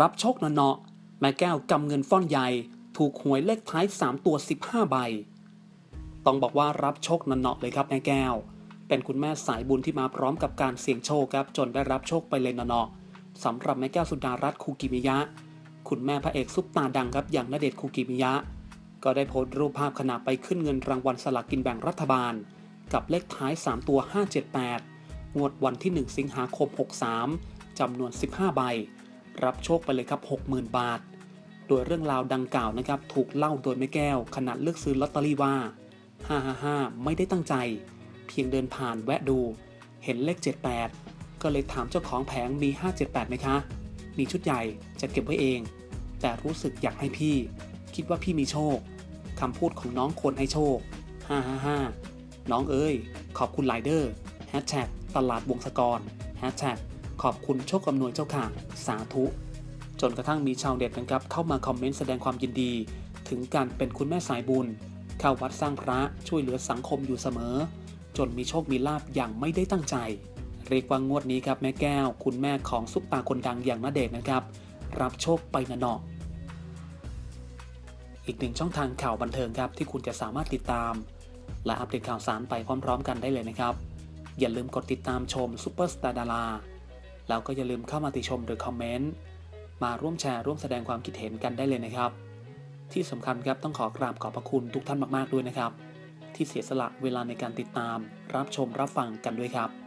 รับโชคเนาะแม่แก้วกำเงินฟ่อนใหญ่ ถูกหวยเลขท้าย 3 ตัว 15 ใบ ต้องบอกว่ารับโชคเนาะเลยครับแม่แก้ว เป็นคุณแม่สายบุญที่มาพร้อมกับการเสี่ยงโชคครับ จนได้รับโชคไปเลยเนาะสำหรับแม่แก้วสุดารัตน์คูกิมิยะ คุณแม่พระเอกซุปตาดังครับอย่างณเดชคูกิมิยะ ก็ได้โพสต์รูปภาพขณะไปขึ้นเงินรางวัลสลากกินแบ่งรัฐบาล กับเลขท้าย 3 ตัว 578 งวดวันที่ 1 สิงหาคม 63จำนวน 15 ใบ รับโชคไปเลยครับ 60,000 บาท โดยเรื่องราวดังกล่าวนะครับ ถูกเล่าโดยแม่แก้ว ขณะเลือกซื้อลอตเตอรี่ว่า 555 ไม่ได้ตั้งใจ เพียงเดินผ่านแวะดู เห็นเลข 78 ก็เลยถามเจ้าของแผงมี 578ไหมคะ มีชุดใหญ่จะเก็บไว้เอง แต่รู้สึกอยากให้พี่ คิดว่าพี่มีโชคคำพูดของน้องคนให้โชค 555 น้องเอ้ย ขอบคุณไลเดอร์แฮชแท็กตลาดวงศกรแฮชแท็ก ขอบคุณโชคอำนวยเจ้าค่ะ สาธุ จนกระทั่งมีชาวเน็ตนะครับเข้ามาคอมเมนต์แสดงความยินดี ถึงการเป็นคุณแม่สายบุญ เข้าวัดสร้างพระช่วยเหลือสังคมอยู่เสมอ จนมีโชคมีลาบอย่างไม่ได้ตั้งใจ เรียกว่างวดนี้ครับแม่แก้ว คุณแม่ของซุปตาคนดังอย่างณเดชน์นะครับ รับโชคไปนะเนาะอีกหนึ่งช่องทางข่าวบันเทิงครับที่คุณจะสามารถติดตาม และอัปเดตข่าวสารไปพร้อมๆ กันได้เลยนะครับ อย่าลืมกดติดตามชมซูเปอร์สตาร์ดารา แล้วก็อย่าลืมเข้ามาติชมหรือคอมเมนต์ มาร่วมแชร์ร่วมแสดงความคิดเห็นกันได้เลยนะครับ ที่สำคัญครับต้องขอกราบขอบพระคุณทุกท่านมากๆด้วยนะครับ ที่เสียสละเวลาในการติดตาม รับชมรับฟังกันด้วยครับ